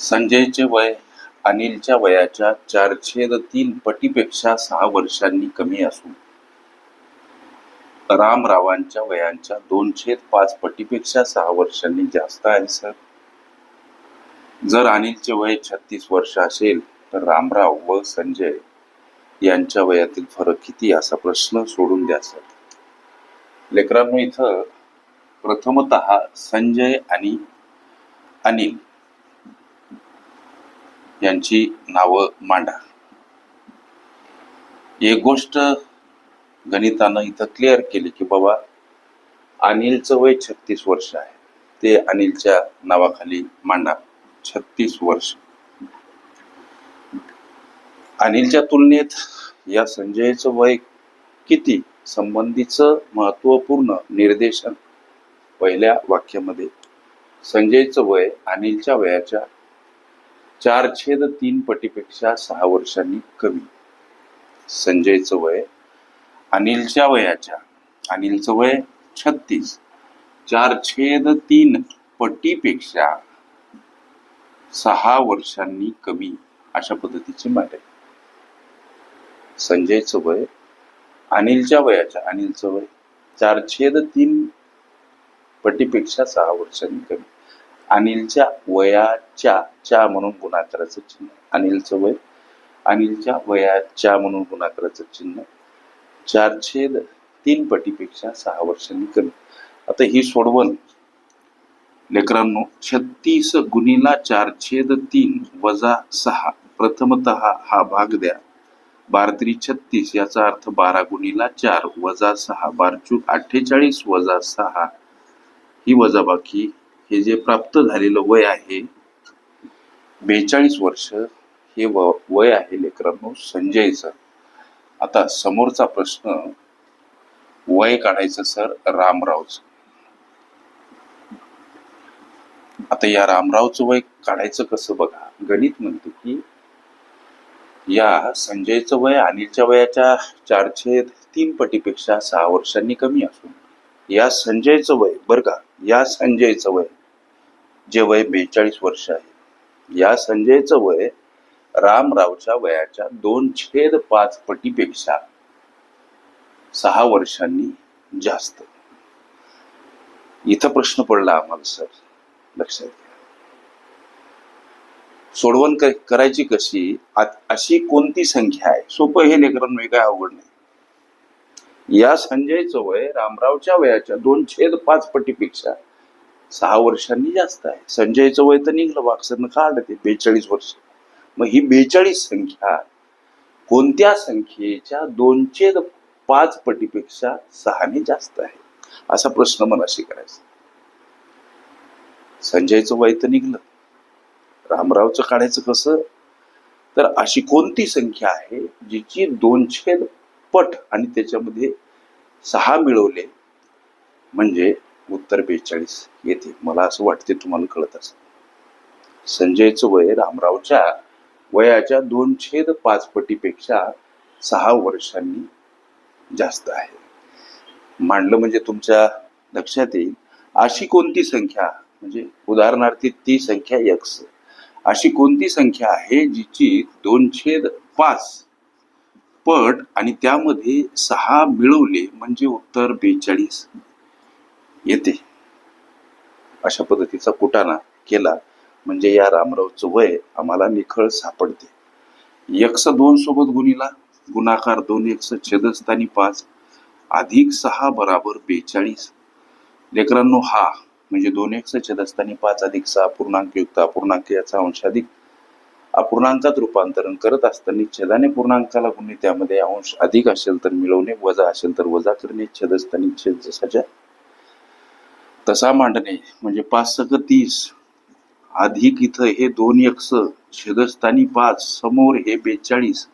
संजयचे वय अनिलच्या वयाच्या चारशेद तीन पटीपेक्षा सहा वर्षांनी कमी असून रामरावांच्या वयांच्या दोनशेद पाच पटीपेक्षा सहा वर्षांनी जास्त आहे सर. जर अनिलचे वय छत्तीस वर्ष असेल तर रामराव व संजय यांच्या वयातील फरक किती असा प्रश्न सोडून द्या सर. लेकरांनो इथं प्रथमत संजय आणि अनिल यांची नावं मांडा. एक गोष्ट गणितानं इथं क्लिअर केली की बाबा अनिलचं वय छत्तीस वर्ष आहे. ते अनिलच्या नावाखाली मांडा. छत्तीस वर्ष. अनिलच्या तुलनेत या संजयचं वय किती? संबंधीचं महत्त्वपूर्ण निर्देशन पहिल्या वाक्यामध्ये. संजयचं वय अनिलच्या वयाच्या चार छेद तीन पटीपेक्षा सहा वर्षांनी कमी. संजयचं वय अनिलच्या वयाच्या. अनिलचं वय छत्तीस. चार छेद तीन पटीपेक्षा सहा वर्षांनी कमी अशा पद्धतीची मांड. आहे संजयचं वय अनिलच्या वयाच्या. अनिलचं वय चार छेद तीन पटीपेक्षा सहा वर्षांनी कमी. अनिलच्या वयाच्या च्या म्हणून गुणाकाराचं चिन्ह. अनिलचं वय अनिलच्या वयाच्या म्हणून गुणाकाराचं चिन्ह. चार छेद तीन पटीपेक्षा सहा वर्षांनी कमी. आता ही सोडवण लेकरांनो छत्तीस गुणीला चार छेद तीन वजा सहा प्रथमत हा भाग द्या. बारत्री छत्तीस याचा अर्थ बारा गुणीला चार वजा सहा बारचूक अठ्ठेचाळीस वजा सहा ही वजाबाकी हे जे प्राप्त झालेलं वय आहे बेचाळीस वर्ष हे व वय आहे लेकरांनो संजयचं. आता समोरचा प्रश्न वय काढायचं सर रामरावचं. आता या रामरावचं वय काढायचं कसं बघा? गणित म्हणते की या संजयचं वय अनिलच्या वयाच्या चारशे तीन पटीपेक्षा सहा वर्षांनी कमी असून या संजयचं वय बरं का या संजयचं वय जे वय बेचाळीस वर्ष आहे. या संजयचं वय रामरावच्या वयाच्या दोन छेद पाच पटीपेक्षा सहा वर्षांनी जास्त. इथं प्रश्न पडला आम्हाला सर. लक्षात घ्या. सोडवण करायची कशी? अशी कोणती संख्या आहे? सोपं हे लेकरांनो मी काय अवघड नाही. या संजयचं वय रामरावच्या वयाच्या दोन छेद पाच पटीपेक्षा सहा वर्षांनी जास्त आहे. संजयचं वय तर निघलं वाक्सरनं काढलं ते बेचाळीस वर्ष. मग ही बेचाळीस संख्या कोणत्या संख्येच्या दोनशे पाच पटीपेक्षा सहाने जास्त आहे? असा प्रश्न मनाशी करायचा. संजयचं वय तर निघलं. रामरावचं काढायचं कसं? तर अशी कोणती संख्या आहे जिची दोनशे पट आणि त्याच्यामध्ये सहा मिळवले? म्हणजे उत्तर बेचाळीस येते. मला असं वाटते तुम्हाला कळत असत संजयचं वय रामरावच्या वयाच्या दोन छेद पाच पटीपेक्षा सहा वर्षांनी जास्त आहे. मांडलं म्हणजे तुमच्या लक्षात येईल. अशी कोणती संख्या? म्हणजे उदाहरणार्थ ती संख्या यक्स अशी कोणती संख्या आहे जिची दोन छेद पाच पट आणि त्यामध्ये सहा मिळवले म्हणजे उत्तर बेचाळीस? येते. अशा पद्धतीचा कुटाणा केला म्हणजे या रामरावचं वय आम्हाला निखळ सापडते. यक्ष दोन सोबत गुणीला गुणाकार दोन यक्स छेदस्थानी पाच अधिक सहा बराबर बेचाळीस. लेकरांनो हा म्हणजे दोन एक छेदस्थानी पाच अधिक सहा पूर्णांक युक्त अपूर्णांक याचा अंश अधिक. अपूर्णांकात रूपांतरण करत असताना छेदाने पूर्णांकाला गुणे त्यामध्ये अंश अधिक असेल तर मिळवणे वजा असेल तर वजा करणे छेदस्थानी छेद जसाच्या तसा मांडणे म्हणजे पाच सक तीस. अधिक इथं हे दोन एक्स छेदस्थानी पाच समोर हे बेचाळीस.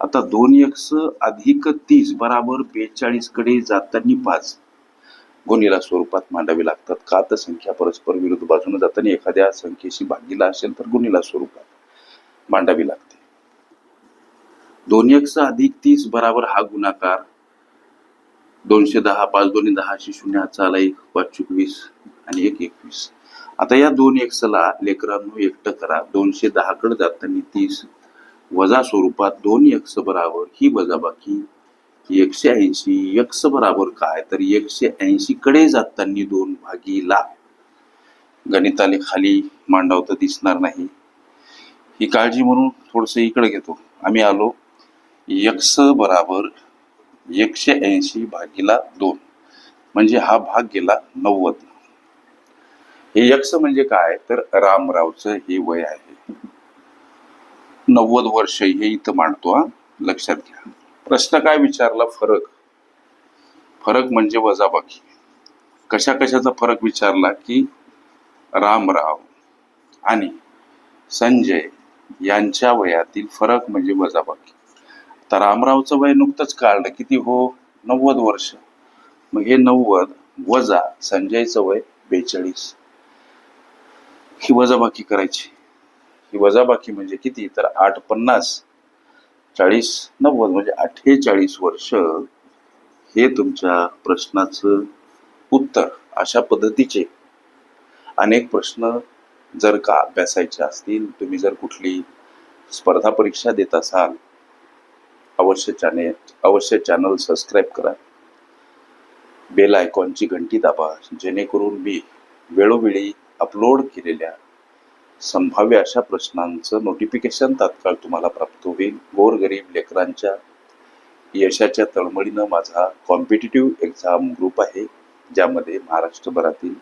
आता दोन एक्स अधिक तीस बराबर बेचाळीसकडे जाताना पाच. गुणीला स्वरूपात मांडावे लागतात. का तर संख्या परस्पर विरुद्ध बाजूने जाताना एखाद्या संख्येशी भागीला असेल तर गुन्हेला स्वरूपात मांडावी लागते. दोन एक्स अधिक तीस बराबर हा गुणाकार. दोनशे दहा पाच दोन्ही दहाशे शून्य हातचा आला एक पाच चोवीस आणि एक एकवीस. आता या दोन एक्सला लेकरांनो एकटं करा. दोनशे दहाकडे जाताना तीस. वजा स्वरूपात दोन एक्स बराबर ही वजाबाकी एकशे ऐंशी एक्स बराबर काय? तर एकशे ऐंशी कडे जाताना दोन भागीला. गणिताले खाली मांडावतं दिसणार नाही. ही काळजी म्हणून थोडस इकडे घेतो. आम्ही आलो. एक्स बराबर एकशे ऐंशी भागीला दोन. म्हणजे हा भाग गेला नव्वद. हे यक्ष म्हणजे काय? तर रामरावचं हे वय आहे. नव्वद वर्ष हे इथं मांडतो हा. लक्षात घ्या. प्रश्न काय विचारला? फरक. फरक म्हणजे वजाबाकी. कशा कशाचा फरक विचारला? की रामराव आणि संजय यांच्या वयातील फरक म्हणजे वजाबाकी. तर रामरावचं वय नुकतंच काढलं. किती हो? नव्वद वर्ष. मग हे नव्वद वजा संजयचं वय बेचाळीस. ही वजाबाकी करायची. ही वजाबाकी म्हणजे किती? तर आठ पन्नास. चाळीस नव्वद म्हणजे अठ्ठेचाळीस वर्ष हे तुमच्या प्रश्नाचं उत्तर अशा पद्धतीचे. अनेक प्रश्न जर का अभ्यासायचे असतील तुम्ही जर कुठली स्पर्धा परीक्षा देत असाल अवश्य चॅनेल अवश्य चॅनल सबस्क्राईब करा. बेल आयकॉनची घंटी दाबा जेणेकरून मी वेळोवेळी अपलोड केलेल्या संभाव्य अशा प्रश्नांचं नोटिफिकेशन तात्काळ तुम्हाला प्राप्त होईल. गोरगरीब लेकरांच्या यशाच्या तळमळीनं माझा कॉम्पिटिटिव्ह एक्झाम ग्रुप आहे ज्यामध्ये महाराष्ट्रभरातील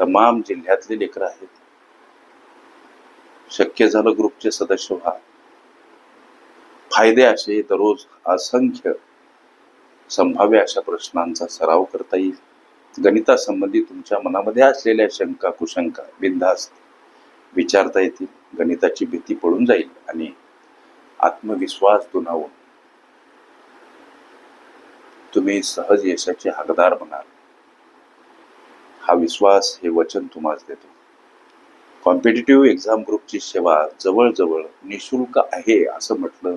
तमाम जिल्ह्यातले लेकरं आहेत. शक्य झालं ग्रुपचे सदस्य व्हा. फायदे असे दररोज असंख्य संभाव्य अशा प्रश्नांचा सराव करता येईल. गणितासंबंधी तुमच्या मनामध्ये असलेल्या शंका कुशंका बिनधास्त विचारता येतील. गणिताची भीती पडून जाईल आणि आत्मविश्वास दुनावून तुम्ही सहज यशाचे हकदार बनाल. हा विश्वास हे वचन तुम्हाला देतो. कॉम्पिटेटिव्ह एक्झाम ग्रुपची सेवा जवळजवळ निशुल्क आहे असं म्हटलं